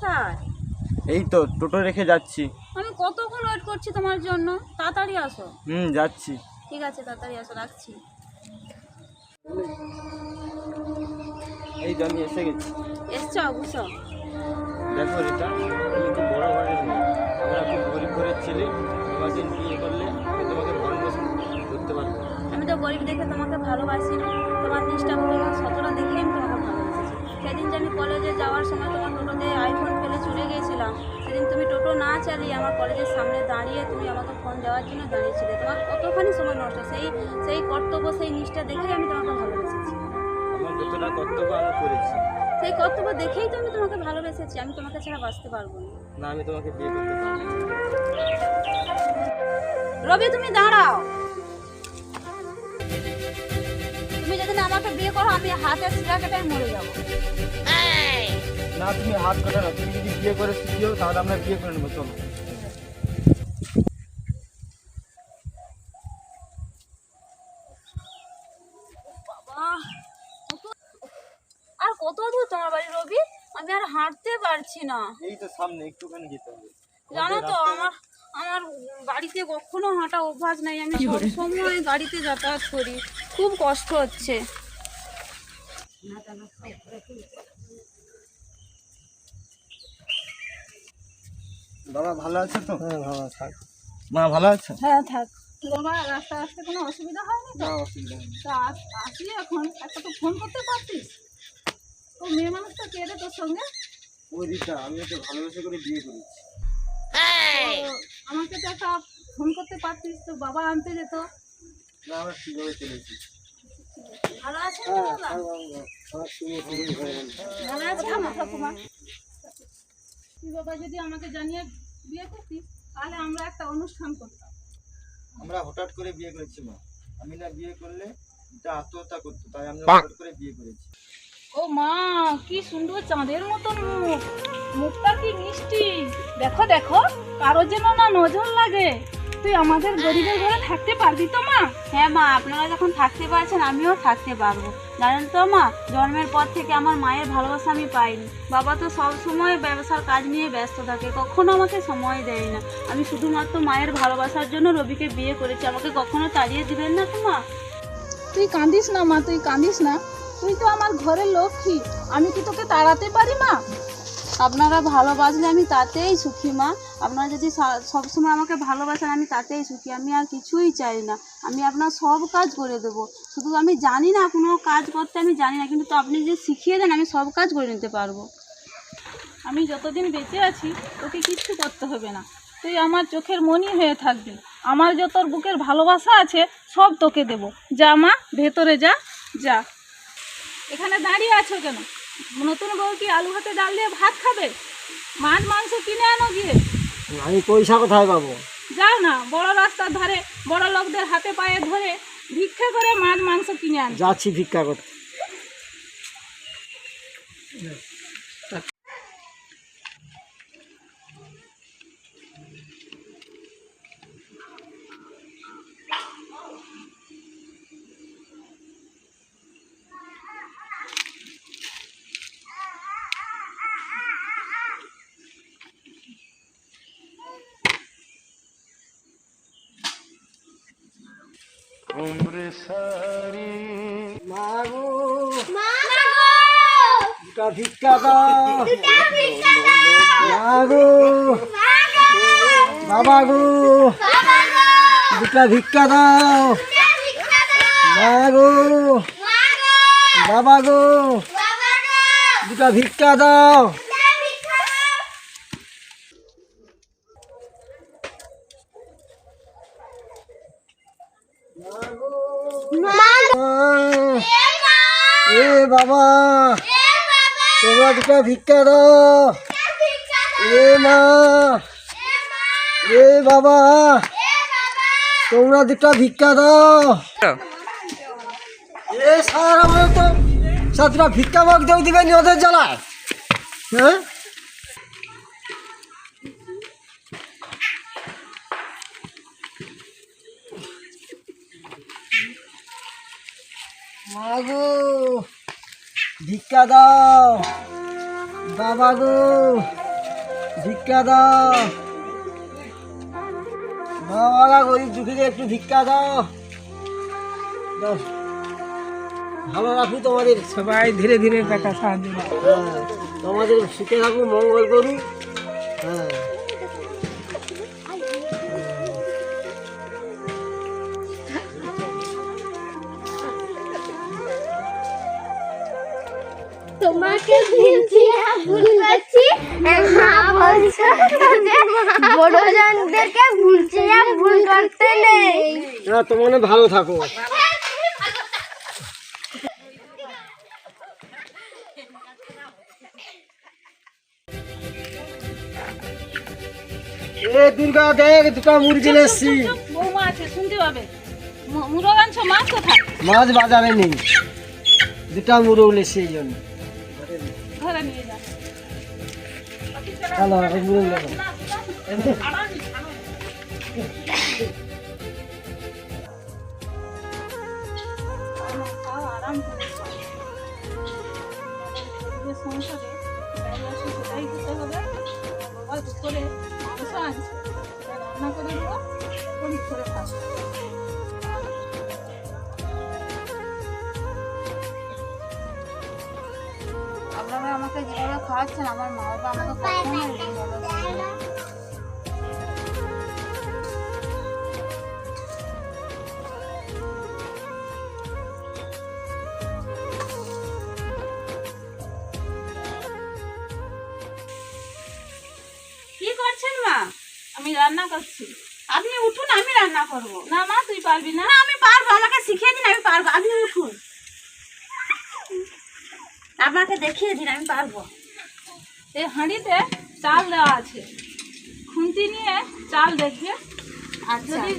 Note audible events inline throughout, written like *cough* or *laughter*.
কোথায়? এই তো টোটো রেখে যাচ্ছি। আমি কতক্ষণ ওয়েট করছি তোমার জন্য? তাড়াতাড়ি আসো। হুম যাচ্ছি। ঠিক আছে তাড়াতাড়ি আসো রাখছি। এই তো আমি এসে গেছি। এসছো বুঝছ দেখো রিতা তুমি খুব বড় ঘরের মেয়ে আমরা খুব গরিব ঘরের ছেলে। তোমাকে বিয়ে করলে আমি তোমাকে পোষণ করতে পারব। আমি তো গরিব দেখে তোমাকে ভালোবাসি। তোমার নিষ্ঠাগুলো টোটো না চালিয়ে আমার কলেজের সামনে দাঁড়িয়ে তুমি আমাকে ফোন দেওয়ার জন্য দাঁড়িয়েছিলে। তোমার কতখানি সময় নষ্ট? সেই সেই কর্তব্য সেই নিষ্ঠা দেখেই আমি তোমাকে ভালোবেসেছি। আমার যতটা কর্তব্য আমি করেছি। সেই কর্তব্য দেখেই তো আমি তোমাকে ভালোবেসেছি। আমি তোমাকে ছাড়া বাঁচতে পারব না। না আমি তোমাকে বিয়ে করতে পারব রবি তুমি দাঁড়াও। তুমি যদি না আমাকে বিয়ে করো আমি হাতে সিরা কেটে মরে যাব। না তুমি হাত কাটা না তুমি যদি বিয়ে করে শিখিও তাহলে আমরা বিয়ে করে নেব চলো। আর কত দূর তোমার বাড়ি রবি? আমি আর হাঁটতে পারছি না। এই তো সামনে একটুখানি যেতে হবে। জানো তো আমার আমার বাড়িতে কখনো হাঁটা অভ্যাস নেই। আমি সব সময় গাড়িতে যাতায়াত করি। খুব কষ্ট হচ্ছে। বাবা ভালো আছে তো হ্যাঁ ভালো থাক মা ভালো আছে হ্যাঁ থাক রাস্তা আসতে কোনো অসুবিধা হয়নি তো তা আসলি এখন একটা তো ফোন করতে পারতিস তো মেয়ে মানুষটা কে রে তোর সঙ্গে ওই আমি ওকে ভালোবেসে করে বিয়ে করেছি আমাকে তো একটা ফোন করতে পারতিস তো বাবা আনতে যেত না আমরা ঠিকভাবে চলেছি ভালো আছে ভালো আছে তো তুই বাবা যদি আমাকে জানিয়ে বিয়ে করতিস তাহলে আমরা একটা অনুষ্ঠান করতাম। আমরা হঠাৎ করে বিয়ে করেছি মা। আমি না বিয়ে করলে এটা আত্মহত্যা করতো তাই আমরা হঠাৎ করে বিয়ে করেছি। ও মা কি সুন্দর চাঁদের মতন মুখ। মুখটা কি মিষ্টি। দেখো দেখো কারও যেন না নজর লাগে। তুই আমাদের গরিবের ঘরে থাকতে পারবি তো মা? হ্যাঁ মা আপনারা যখন থাকতে পারছেন আমিও থাকতে পারব। জানেন তো মা জন্মের পর থেকে আমার মায়ের ভালোবাসা আমি পাইনি। বাবা তো সব সময় ব্যবসার কাজ নিয়ে ব্যস্ত থাকে কখনো আমাকে সময় দেয় না। আমি শুধুমাত্র মায়ের ভালোবাসার জন্য রবিকে বিয়ে করেছি আমাকে কখনো তাড়িয়ে দিবেন না তো মা? তুই কাঁদিস না মা তুই কাঁদিস না। তুই তো আমার ঘরের লক্ষ্মী আমি কি তোকে তাড়াতে পারি মা? আপনারা ভালোবাসলে আমি তাতেই সুখী, মা। আপনারা যদি সবসময় আমাকে ভালোবাসেন, আমি তাতেই সুখী। আমি আর কিছুই চাই না। আমি আপনার সব কাজ করে দেবো। শুধু আমি জানি না কোনো কাজ করতে, আমি জানি না। কিন্তু তো আপনি যদি শিখিয়ে দেন, আমি সব কাজ করে নিতে পারব। আমি যতদিন বেঁচে আছি তোকে কিচ্ছু করতে হবে না। তুই আমার চোখের মনি হয়ে থাকবি। আমার যত বুকের ভালোবাসা আছে, সব তোকে দেব। যা, মা, ভেতরে যা যা। এখানে দাঁড়িয়ে আছো কেন? নতুন বউ কি আলু ভাতে ডাল দিয়ে ভাত খাবে? মাছ মাংস কিনে আনো গিয়ে। আমি পয়সা কোথায় পাবো? যাও না বড় রাস্তার ধারে বড় লোকদের হাতে পায়ে ধরে ভিক্ষা করে মাছ মাংস কিনে আন। যাচ্ছি ভিক্ষা করতে। মাগো। দুটা ভিক্ষা দাও। মাগো। বাবা গো দুটা ভিক্ষা দাও। মাগো। বাবা গো দুটা ভিক্ষা দাও। এ বাবা। তোমরা দুটা ভিক্ষা দাও। এ মা। এ বাবা। তোমরা দুটা ভিক্ষা দাও। এ স্যার আমার তো স্যার দুটা ভিক্ষা মগ দেও দিবেন ওদের জ্বালায়। হ্যাঁ? মাগো ভিক্ষা দাও। বাবা গো ভিক্ষা দাও। বাবা গরিব দুঃখীকে একটু ভিক্ষা দাও। ভালো রাখু তোমাদের। সবাই ধীরে ধীরে কাকা সাহায্য হ্যাঁ তোমাদের সুখে থাকুক মঙ্গল করুক। হ্যাঁ। তোমাকে ভুলছি ভুল করছি। মা বলছো যে বড়জনদেরকে ভুলছি না ভুল করতে নেই। না তোমার ভালো থাকো। এ দুর্গা দেখ দুটা মুরগি এসছি। বৌমা আছে শুনতে পাবে? মু- মুরগ আনছো মাছ কোথায়? মাছ বাজারে নেই। দুটা মুরগ নিয়ে এসছি এই জন্য। নিয়ে খাও, আরাম করে সংসারে সেটাই খেতে হবে। সেটা রান্না করে দেবো, করে খাব। আমাকে যেভাবে খাওয়াচ্ছেন আমার মা বাবা আমাকে। কি করছেন মা? আমি রান্না করছি। আপনি উঠুন আমি রান্না করব। না মা তুই পারবি না আমি পারব আমাকে শিখিয়ে দিন আমি পারব। আপনি উঠুন। আমাকে দেখিয়ে দিন আমি পারব। এই হাঁড়িতে চাল দেওয়া আছে। খুন্তি নিয়ে চাল দেখবে। আর যদি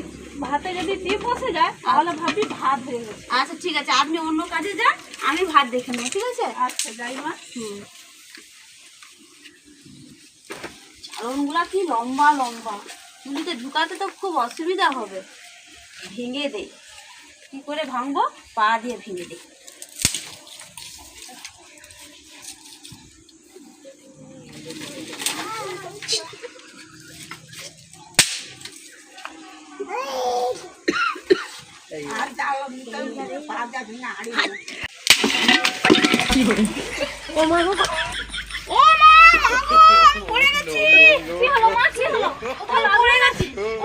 ভাতে যদি টিপ বসে যায় তাহলে ভাবি ভাত হয়ে গেছে। আচ্ছা ঠিক আছে আপনি অন্য কাজে যান আমি ভাত দেখে নেব ঠিক আছে? আচ্ছা যাই মা। চালনগুলা কি লম্বা লম্বা। চুলিতে ঢুকাতে তো খুব অসুবিধা হবে। ভেঙে দে। কি করে ভাঙবো? পা দিয়ে ভেঙে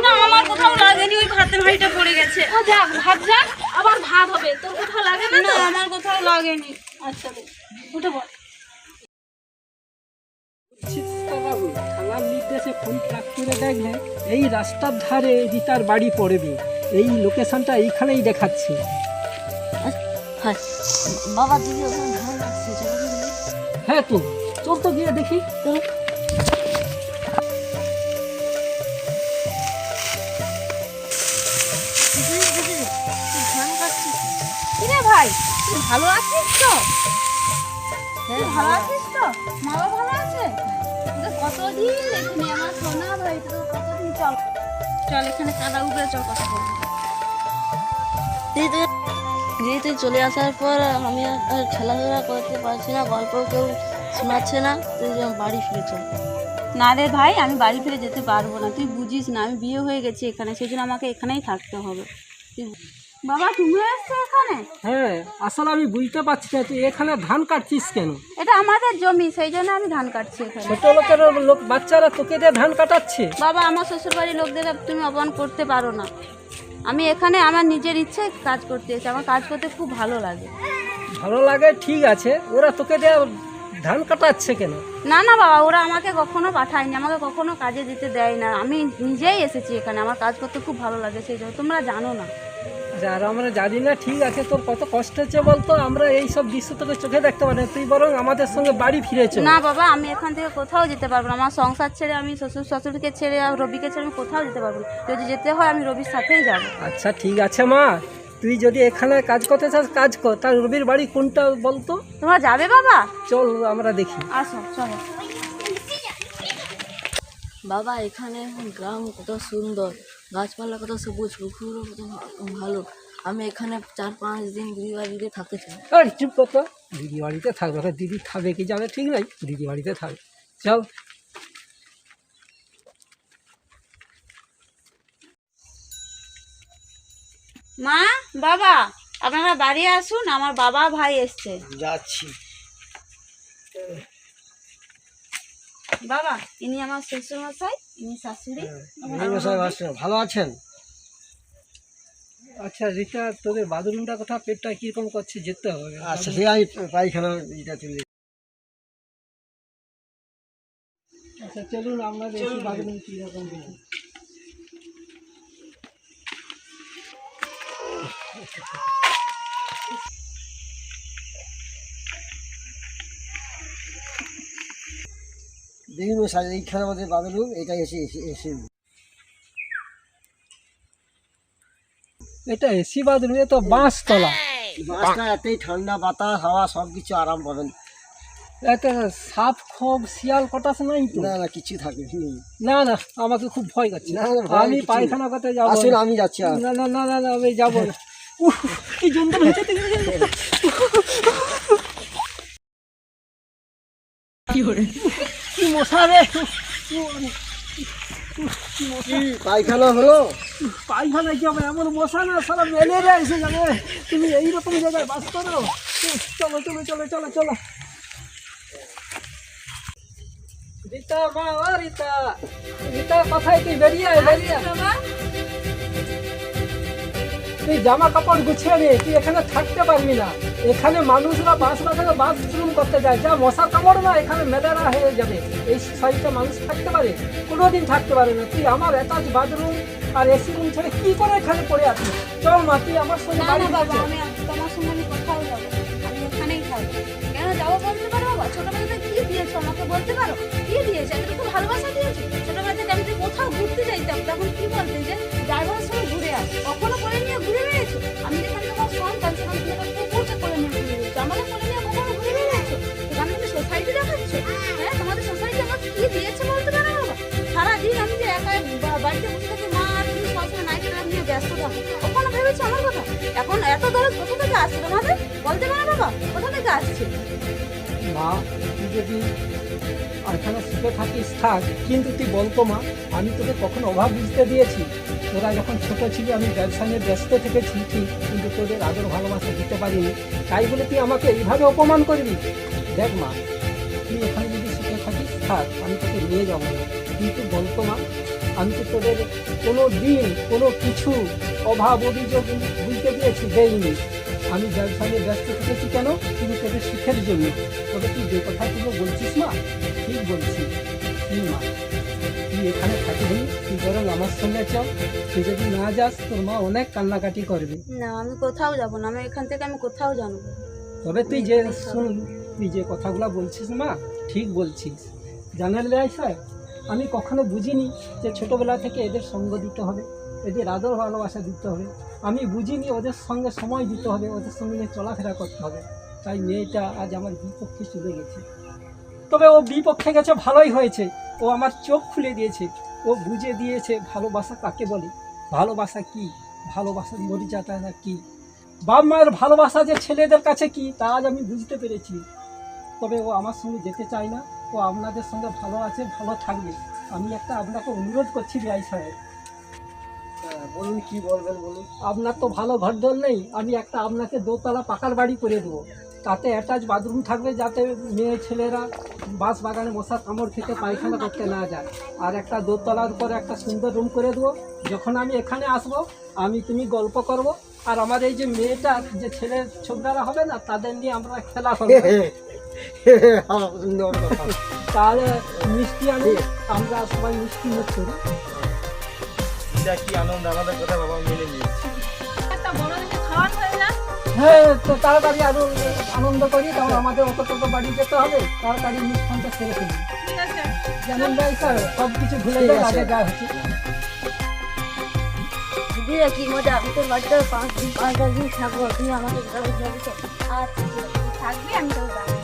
না আমার কোথাও লাগেনি ওই ভাতের হাঁড়িটা পড়ে গেছে ও যাক ভাত যাক আবার ভাত হবে তোর কোথাও লাগে না আমার কোথাও লাগেনি আচ্ছা। উঠে বল ফোন ট্রাক করে দেখলে এই রাস্তার ধারে রিতার বাড়ি পড়বে। এই লোকেশনটা এইখানেই দেখাচ্ছে। বাবা। হ্যাঁ তো চল তো গিয়ে দেখি। ভাই ভালো আছিস তো? হ্যাঁ ভালো আছিস? কতদিন দেখিনি আমার সোনা ভাই তোকে কতদিন চল চল এখানে কাদা উপরে চল কথা বলব দিদি তুই দিদি তুই চলে আসার পর আমি আর খেলাধুলা করতে পারছি না গল্প কেউ শোনাচ্ছে না তুই বাড়ি ফিরে চল। না রে ভাই আমি বাড়ি ফিরে যেতে পারব না। তুই বুঝিস না আমি বিয়ে হয়ে গেছি এখানে সেই জন্য আমাকে এখানেই থাকতে হবে। বাবা তুমি এসছো এখানে? হ্যাঁ আসলে আমি বুঝতে পারছি না তুই এখানে ধান কাটছিস কেন? এটা আমাদের জমি সেই জন্য আমি ধান কাটছি এখানে। ছোট লোকের লোক বাচ্চারা তোকে দিয়ে ধান কাটাচ্ছে? বাবা আমার শ্বশুরবাড়ির লোকদের তুমি অপমান করতে পারো না। আমি এখানে আমার নিজের ইচ্ছে কাজ করতে এসেছি আমার কাজ করতে খুব ভালো লাগে। ভালো লাগে ঠিক আছে ওরা তোকে দিয়ে ধান কাটাচ্ছে কেন? না না বাবা ওরা আমাকে কখনো পাঠায়নি আমাকে কখনো কাজে দিতে দেয় না। আমি নিজেই এসেছি এখানে আমার কাজ করতে খুব ভালো লাগে সেই জন্য তোমরা জানো না। যার আমরা জানি না ঠিক আছে তোর কত কষ্ট হচ্ছে বলতো? আমরা এই সব দৃশ্য তোকে চোখে দেখতে পারি তুই বরং আমাদের সঙ্গে বাড়ি ফিরেছ না বাবা আমি এখান থেকে কোথাও যেতে পারব না। আমার সংসার ছেড়ে আমি শ্বশুর শাশুড়িকে ছেড়ে আর রবিকে ছেড়ে আমি কোথাও যেতে পারব না। যদি যেতে হয় আমি রবির সাথেই যাব। আচ্ছা ঠিক আছে মা। তুই যদি এখানে কাজ করতে চাস কাজ কর। তার রবির বাড়ি কোনটা বলতো? তোমরা যাবে বাবা? চল আমরা দেখি। আসো চলো। বাবা এখানে গ্রাম কত সুন্দর। গাছপালা কত সবুজ পুকুরও কত ভালো। আমি এখানে চার পাঁচ দিন ঘুরে বাড়িতে থাকতে চাই। আর চুপ কত দিদি বাড়িতে থাকবে দিদি থাকবে কি যাবে ঠিক নাই। দিদি বাড়িতে থাকবে চল মা বাবা আপনারা বাড়ি আসুন আমার বাবা ভাই এসছে। যাচ্ছি। বাবা ইনি আমার শ্বশুর মশাই ইনি শাশুড়ি। আসছেন ভালো আছেন? আচ্ছা রিতা তোদের বাথরুমটা কোথাও পেটটা কীরকম করছে? যেতে হবে। আচ্ছা সে আমি পায়খানা এটা তুলে। আচ্ছা চলুন আমরা দেখি বাথরুম কীরকম *laughs* দেখুন স্যার এইখানে আমাদের বাথরুম এটা এসে এসে এসে এটা এসি বাথরুম এ তো বাঁশ তলা বাসটা এতই ঠান্ডা বাতাস হাওয়া সব কিছু আরাম পাবেন। একটা সাপ খোপ শিয়াল কটাস নাই তো? না না কিছু থাকে না। না আমাকে খুব ভয় করছে। আমি পায়খানা করতে যাব। আসুন আমি যাচ্ছি না না না না না আমি যাব না। কি যন্ত্রণা হচ্ছে দেখি। কি মশা রে পায়খানা হলো? পায়খানা কি হবে? এমন মশা না সারা ম্যালেরিয়া এসে যাবে। তুমি এইরকম জায়গায় বাস করো। চলো চলো চলো চলো চলো। রীতা মা ও রীতা। রীতা কোথায় তুই? বেরিয়ে বেরিয়ে তুই জামা কাপড় গুছিয়ে নে তুই এখানে থাকতে পারবি না। এখানে মানুষরা বাসরা থেকে বাথরুম করতে যায়। যা মশা কামড় না এখানে ম্যালেরিয়া হয়ে যাবে। এই সাইডে মানুষ থাকতে পারে? কোনোদিন থাকতে পারে না। তুই আমার অ্যাটাচ বাথরুম আর এসি রুম ছেড়ে কি করে এখানে পড়ে আছিস? চল মা তুই আমার সঙ্গে বাড়ি বাবা আমি তোমার সঙ্গে আমি কোথাও যাব না। আমি এখানেই থাকব। কেন যাব বলতে পারো বাবা? ছোটবেলা থেকে কি দিয়েছ আমাকে বলতে পারো? কি দিয়েছ? আমি খুব ভালোবাসা দিয়েছ? ছোটবেলা থেকে আমি কোথাও ঘুরতে যাইতাম তখন কি বলতে যে ড্রাইভারের দিয়েছে বলতে পারো? সারাদিন আমি যে একা বাড়িতে বসে থাকি, মা আর তুমি সবসময় ব্যস্ত থাকো। আমার কথা? এখন এত কোথা থেকে আসছে তোমাদের? বলতে পারো বাবা, কোথা থেকে আসছে? মা, তুই যদি এখানে সুখে থাকিস, থাক। কিন্তু তুই বলতো মা, আমি তোকে কখন অভাব বুঝতে দিয়েছি? তোরা যখন ছোট ছিলি, আমি ব্যবসা নিয়ে ব্যস্ত থেকেছি, ঠিক। কিন্তু তোদের আদর ভালোবাসা দিতে পারিনি। তাই বলে তুই আমাকে এইভাবে অপমান করবি দেখ মা, তুই এখানে যদি সুখে থাকিস, থাক। আমি নিয়ে যাব। কিন্তু বলতো মা আমি তো তোদের কোনো দিন কোনো কিছু অভাব অভিযোগ বুঝতে দিয়েছি দেইনি। আমি ব্যবসা নিয়ে ব্যস্ত থেকেছি কেন? শুধু তোদের শিখের জন্য। তবে তুই যে কথা তুমি বলছিস না ঠিক বলছিস। তুই মা? তুই এখানে থাকিবি তুই বরং আমার সঙ্গে চল। তুই যদি না যাস তোর মা অনেক কান্নাকাটি করবে। না আমি কোথাও যাব না। আমি এখান থেকে আমি কোথাও জানব তবে তুই যে শুন তুই যে কথাগুলো বলছিস মা ঠিক বলছিস। জানার লাই স্যার। আমি কখনো বুঝিনি যে ছোটবেলা থেকে এদের সঙ্গ দিতে হবে, এদের আদর ভালোবাসা দিতে হবে। আমি বুঝিনি ওদের সঙ্গে সময় দিতে হবে, ওদের সঙ্গে চলাফেরা করতে হবে। তাই মেয়েটা আজ আমার বিপক্ষে চলে গেছে। তবে ও বিপক্ষে গেছে, ভালোই হয়েছে। ও আমার চোখ খুলে দিয়েছে। ও বুঝে দিয়েছে ভালোবাসা কাকে বলে। ভালোবাসা কি? ভালোবাসার মরিযাতা কি? বাপ মায়ের ভালোবাসা যে ছেলেদের কাছে কি, তা আজ আমি বুঝতে পেরেছি। তবে ও আমার সঙ্গে যেতে চায় না। ও আপনাদের সঙ্গে ভালো আছে ভালো থাকবে। আমি একটা আপনাকে অনুরোধ করছি বিআই সাহেব। হ্যাঁ, বলুন কি বলবেন বলুন। আপনার তো ভালো ঘরদোর নেই আমি একটা আপনাকে দোতলা পাকার বাড়ি করে দেবো। তাতে অ্যাটাচ বাথরুম থাকবে যাতে মেয়ে ছেলেরা বাঁশ বাগানে মশা কামড় খেতে পায়খানা করতে না যায়। আর একটা দোতলার উপরে একটা সুন্দর রুম করে দেবো। যখন আমি এখানে আসব আমি তুমি গল্প করব। আর আমার এই যে মেয়েটা যে ছেলে ছোকরারা হবে না তাদের নিয়ে আমরা খেলা করব। তাহলে মিষ্টি আনি আমরা সবাই মিষ্টি মুখ করি এটা আনন্দ আমাদের কথা বাবা মেনে হয়ে আরও আনন্দ করি তাহলে আমাদের অত বাড়ি যেতে হবে তাড়াতাড়ি অনুষ্ঠানটা সেরে ফেলি জানেন ভাই স্যার সব কি মজা আমি তোর বাড়িতে পাঁচ দিন পাঁচটা দিন থাকব তুই আমাকে আছে। তুই থাকবি আমি জানাব